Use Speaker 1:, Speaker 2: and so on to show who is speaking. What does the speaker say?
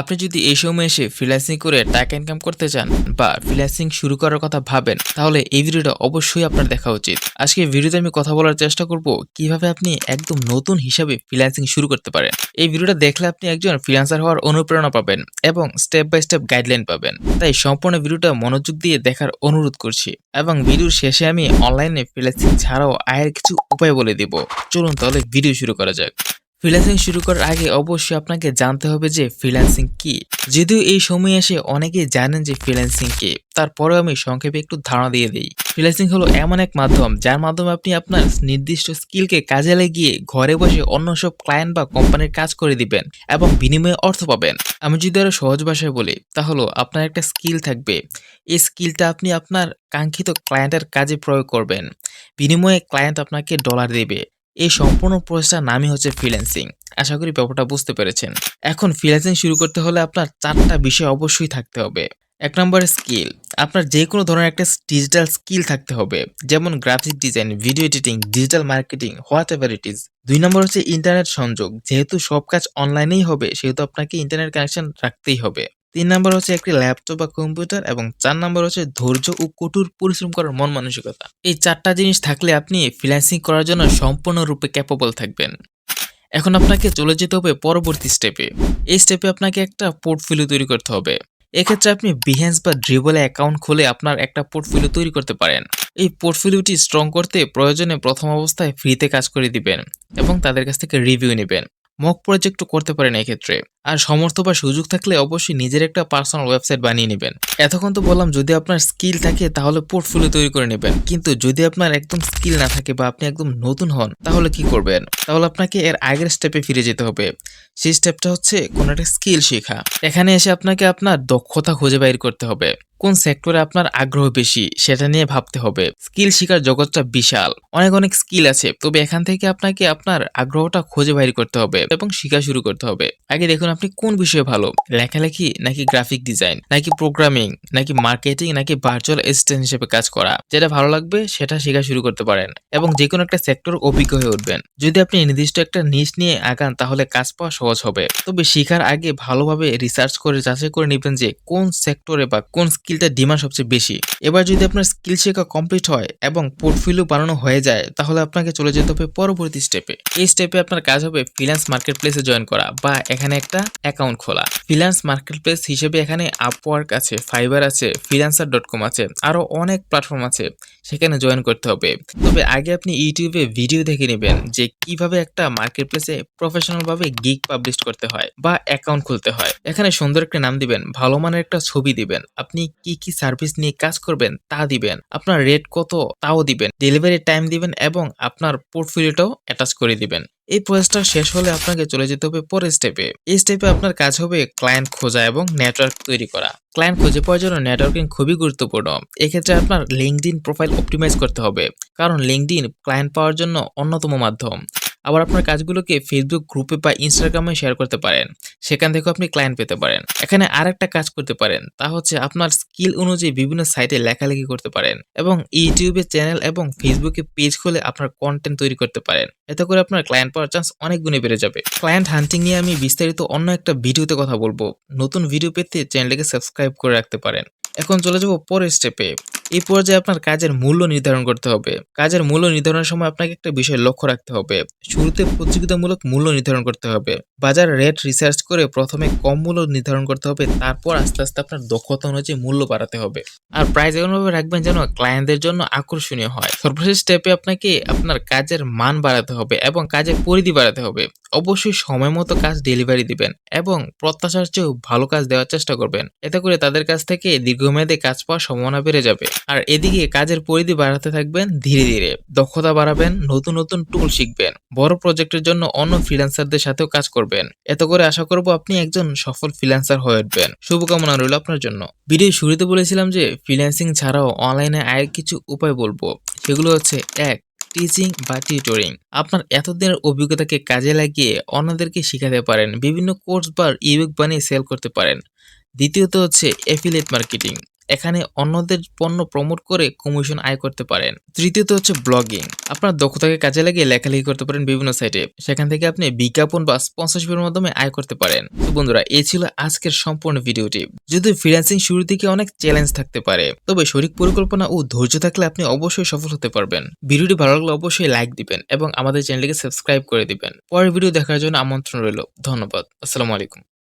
Speaker 1: আপনি যদি এই সময় এসে ফ্রিল্যান্সিং করে টাকা ইনকাম করতে চান বা ফ্রিল্যান্সিং শুরু করার কথা ভাবেন, তাহলে এই ভিডিওটা অবশ্যই আপনার দেখা উচিত। আজকে ভিডিওতে আমি কথা বলার চেষ্টা করব কীভাবে আপনি একদম নতুন হিসাবে ফ্রিল্যান্সিং শুরু করতে পারেন। এই ভিডিওটা দেখলে আপনি একজন ফ্রিল্যান্সার হওয়ার অনুপ্রেরণা পাবেন এবং স্টেপ বাই স্টেপ গাইডলাইন পাবেন। তাই সম্পূর্ণ ভিডিওটা মনোযোগ দিয়ে দেখার অনুরোধ করছি এবং ভিডিওর শেষে আমি অনলাইনে ফ্রিল্যান্সিং ছাড়াও আয়ের কিছু উপায় বলে দিব। চলুন তাহলে ভিডিও শুরু করা যাক। ফ্রিল্যান্সিং শুরু করার আগে অবশ্যই আপনাকে জানতে হবে যে ফ্রিল্যান্সিং কি। যদিও এই সময় এসে অনেকেই জানেন যে ফ্রিল্যান্সিং কি, তারপরেও আমি সংক্ষেপে একটু ধারণা দিয়ে দিই। ফ্রিল্যান্সিং হলো এমন এক মাধ্যম, যার মাধ্যমে আপনি আপনার নির্দিষ্ট স্কিলকে কাজে লাগিয়ে ঘরে বসে অন্য সব ক্লায়েন্ট বা কোম্পানির কাজ করে দিবেন এবং বিনিময়ে অর্থ পাবেন। আমি যদি আরও সহজ ভাষায় বলি তাহলে আপনার একটা স্কিল থাকবে। এই স্কিলটা আপনি আপনার কাঙ্ক্ষিত ক্লায়েন্টের কাজে প্রয়োগ করবেন। বিনিময়ে ক্লায়েন্ট আপনাকে ডলার দেবে। এই সম্পূর্ণ প্রসেসটার নামই হচ্ছে ফ্রিল্যান্সিং আশা করি ব্যাপারটা বুঝতে পেরেছেন। এখন ফ্রিল্যান্সিং শুরু করতে হলে আপনার চারটা বিষয় অবশ্যই থাকতে হবে। এক নম্বরে স্কিল আপনার যে কোনো ধরনের একটা ডিজিটাল স্কিল থাকতে হবে। যেমন graphic design video editing digital marketing whatever it is দুই নম্বর হচ্ছে ইন্টারনেট সংযোগ, যেহেতু সব কাজ অনলাইনেই হবে, সেহেতু আপনাকে ইন্টারনেট কানেকশন রাখতেই হবে। তিন নম্বর হচ্ছে একটি ল্যাপটপ বা কম্পিউটার এবং চার নম্বর হচ্ছে ধৈর্য ও কঠোর পরিশ্রম করার মন মানসিকতা। এই চারটা জিনিস থাকলে আপনি ফ্রিল্যান্সিং করার জন্য সম্পূর্ণরূপে ক্যাপেবল থাকবেন। এখন আপনাকে চলে যেতে হবে পরবর্তী স্টেপে এই স্টেপে আপনাকে একটা পোর্টফোলিও তৈরি করতে হবে। এক্ষেত্রে আপনি বিহেন্স বা ড্রিবলে অ্যাকাউন্ট খুলে আপনার একটা পোর্টফোলিও তৈরি করতে পারেন। এই পোর্টফোলিওটি স্ট্রং করতে প্রয়োজনে প্রথম অবস্থায় ফ্রিতে কাজ করে দিবেন এবং তাদের কাছ থেকে রিভিউ নেবেন। মক প্রজেক্টও করতে পারেন এক্ষেত্রে। আর সমর্থ বা সুযোগ থাকলে অবশ্যই নিজের একটা পার্সোনাল ওয়েবসাইট বানিয়ে নেবেন। এতক্ষণ তো বললাম যদি আপনার স্কিল থাকে তাহলে পোর্টফোলিও তৈরি করে নেবেন। কিন্তু যদি আপনার একদম স্কিল না থাকে বা আপনি একদম নতুন হন, তাহলে কি করবেন? তাহলে আপনাকে এর আগের স্টেপে ফিরে যেতে হবে। সেই স্টেপটা হচ্ছে কোনো একটা স্কিল শেখা। এখানে এসে আপনাকে আপনার দক্ষতা খুঁজে বাইর করতে হবে। কোন সেক্টরে আপনার আগ্রহ বেশি, সেটা নিয়ে ভাবতে হবে। স্কিল শেখার জগৎটা বিশাল। অনেক অনেক স্কিল আছে। তবে এখান থেকে আপনাকে আপনার আগ্রহটা খুঁজে বাইর করতে হবে এবং শেখা শুরু করতে হবে। আগে দেখুন আপনি কোন বিষয়ে ভালো? লেখালেখি নাকি গ্রাফিক ডিজাইন নাকি প্রোগ্রামিং নাকি মার্কেটিং নাকি ভার্চুয়াল অ্যাসিস্ট্যান্ট হিসেবে কাজ করা। যেটা ভালো লাগবে, সেটা শেখা শুরু করতে পারেন এবং যে কোনো একটা সেক্টর অভিজ্ঞ হয়ে উঠবেন। যদি আপনি নির্দিষ্ট একটা নিশ নিয়ে আগান, তাহলে কাজ পাওয়া সহজ হবে। তবে শেখার আগে ভালোভাবে রিসার্চ করে যাচাই করে নেবেন যে কোন সেক্টরে বা কোন স্কিলটা ডিমান্ড সবচেয়ে বেশি। এবার যদি আপনার স্কিল শেখা কমপ্লিট হয় এবং পোর্টফোলিও বানানো হয়ে যায়, তাহলে আপনাকে চলে যেতে হবে পরবর্তী স্টেপে এই স্টেপে আপনার কাজ হবে ফ্রিল্যান্স মার্কেট প্লেসে জয়েন করা বা এখানে একটা অ্যাকাউন্ট খোলা। ফ্রিল্যান্স মার্কেট প্লেস হিসেবে এখানে আপওয়ার্ক আছে ফাইবার আছে ফ্রিল্যান্সার ডট কম আছে আরও অনেক প্ল্যাটফর্ম আছে, সেখানে জয়েন করতে হবে। তবে আগে আপনি ইউটিউবে ভিডিও দেখে নেবেন যে কীভাবে একটা মার্কেট প্লেসে প্রফেশনাল ভাবে গিগ পাবলিশ করতে হয় বা অ্যাকাউন্ট খুলতে হয়। এখানে সুন্দর একটা নাম দিবেন, ভালো মানের একটা ছবি দিবেন। আপনি কি কি সার্ভিস নিয়ে কাজ করবেন তা দিবেন, আপনার রেট কত তাও দিবেন ডেলিভারি টাইম দিবেন এবং আপনার পোর্টফোলিওটাও অ্যাটাচ করে দিবেন। এই প্রসেসটা শেষ হলে আপনাকে চলে যেতে হবে পরের স্টেপে এই স্টেপে আপনার কাজ হবে ক্লায়েন্ট খোঁজা এবং নেটওয়ার্ক তৈরি করা। ক্লায়েন্ট খুঁজে পাওয়ার জন্য নেটওয়ার্কিং খুবই গুরুত্বপূর্ণ। এক্ষেত্রে আপনার লিঙ্কডিন প্রোফাইল অপটিমাইজ করতে হবে। কারণ লিঙ্কডিন ক্লায়েন্ট পাওয়ার জন্য অন্যতম মাধ্যম। আবার আপনার কাজগুলোকে ফেসবুক গ্রুপে বা ইনস্টাগ্রামে শেয়ার করতে পারেন। সেখান থেকেও আপনি ক্লায়েন্ট পেতে পারেন। এখানে আর একটা কাজ করতে পারেন, তা হচ্ছে আপনার স্কিল অনুযায়ী বিভিন্ন সাইটে লেখালেখি করতে পারেন এবং ইউটিউবে চ্যানেল এবং ফেসবুকে পেজ খুলে আপনার কন্টেন্ট তৈরি করতে পারেন। এতে করে আপনার ক্লায়েন্ট পাওয়ার চান্স অনেক গুণে বেড়ে যাবে। ক্লায়েন্ট হান্টিং নিয়ে আমি বিস্তারিত অন্য একটা ভিডিওতে কথা বলব। নতুন ভিডিও পেতে চ্যানেলটিকে সাবস্ক্রাইব করে রাখতে পারেন। এখন চলে যাব পরের স্টেপে এই পর্যায়ে আপনার কাজের মূল্য নির্ধারণ করতে হবে। কাজের মূল্য নির্ধারণের সময় আপনাকে একটা বিষয় লক্ষ্য রাখতে হবে। শুরুতে প্রতিযোগিতামূলক মূল্য নির্ধারণ করতে হবে। বাজার রেট রিসার্চ করে প্রথমে কম মূল্য নির্ধারণ করতে হবে, তারপর আস্তে আস্তে আপনার দক্ষতা অনুযায়ী মূল্য বাড়াতে হবে। আর প্রাইস এমনভাবে রাখবেন যেন ক্লায়েন্টদের জন্য আকর্ষণীয় হয়। সর্বশেষ স্টেপে আপনাকে আপনার কাজের মান বাড়াতে হবে এবং কাজের পরিধি বাড়াতে হবে। অবশ্যই সময় মতো কাজ ডেলিভারি দিবেন এবং প্রত্যাশার চেয়েও ভালো কাজ দেওয়ার চেষ্টা করবেন। এতে করে তাদের কাছ থেকে দীর্ঘমেয়াদে কাজ পাওয়ার সম্ভাবনা বেড়ে যাবে। আর এদিকে কাজের পরিধি বাড়াতে থাকবেন ধীরে ধীরে। দক্ষতা বাড়াবেন, নতুন নতুন টুল শিখবেন, বড় প্রজেক্টের জন্য অন্য ফ্রিল্যান্সারদের সাথেও কাজ করবেন। এত করে আশা করব আপনি একজন সফল ফ্রিল্যান্সার হয়ে উঠবেন। শুভকামনা রইল আপনার জন্য। ভিডিও শুরুতে বলেছিলাম যে ফ্রিল্যান্সিং ছাড়াও অনলাইনে আয়ের কিছু উপায় বলব। সেগুলো হচ্ছে, এক টিচিং বা টিউটরিং আপনার এতদিনের অভিজ্ঞতাকে কাজে লাগিয়ে অন্যদেরকে শেখাতে পারেন, বিভিন্ন কোর্স বা ইবুক বানিয়ে সেল করতে পারেন। দ্বিতীয়ত হচ্ছে অ্যাফিলিয়েট মার্কেটিং এখানে অন্যদের পণ্য প্রমোট করে কমিশন আয় করতে পারেন। তৃতীয়ত হচ্ছে ব্লগিং আপনার দক্ষতাকে কাজে লাগিয়ে লেখালেখি করতে পারেন বিভিন্ন সাইটে সেখান থেকে আপনি বিজ্ঞাপন বা স্পন্সরশিপের মাধ্যমে আয় করতে পারেন। বন্ধুরা এই ছিল আজকের সম্পূর্ণ ভিডিওটি যদি ফ্রিল্যান্সিং শুরুর দিকে অনেক চ্যালেঞ্জ থাকতে পারে, তবে সঠিক পরিকল্পনা ও ধৈর্য থাকলে আপনি অবশ্যই সফল হতে পারবেন। ভিডিওটি ভালো লাগলে অবশ্যই লাইক দিবেন এবং আমাদের চ্যানেলটিকে সাবস্ক্রাইব করে দিবেন। পরের ভিডিও দেখার জন্য আমন্ত্রণ রইল। ধন্যবাদ। আসসালামু আলাইকুম।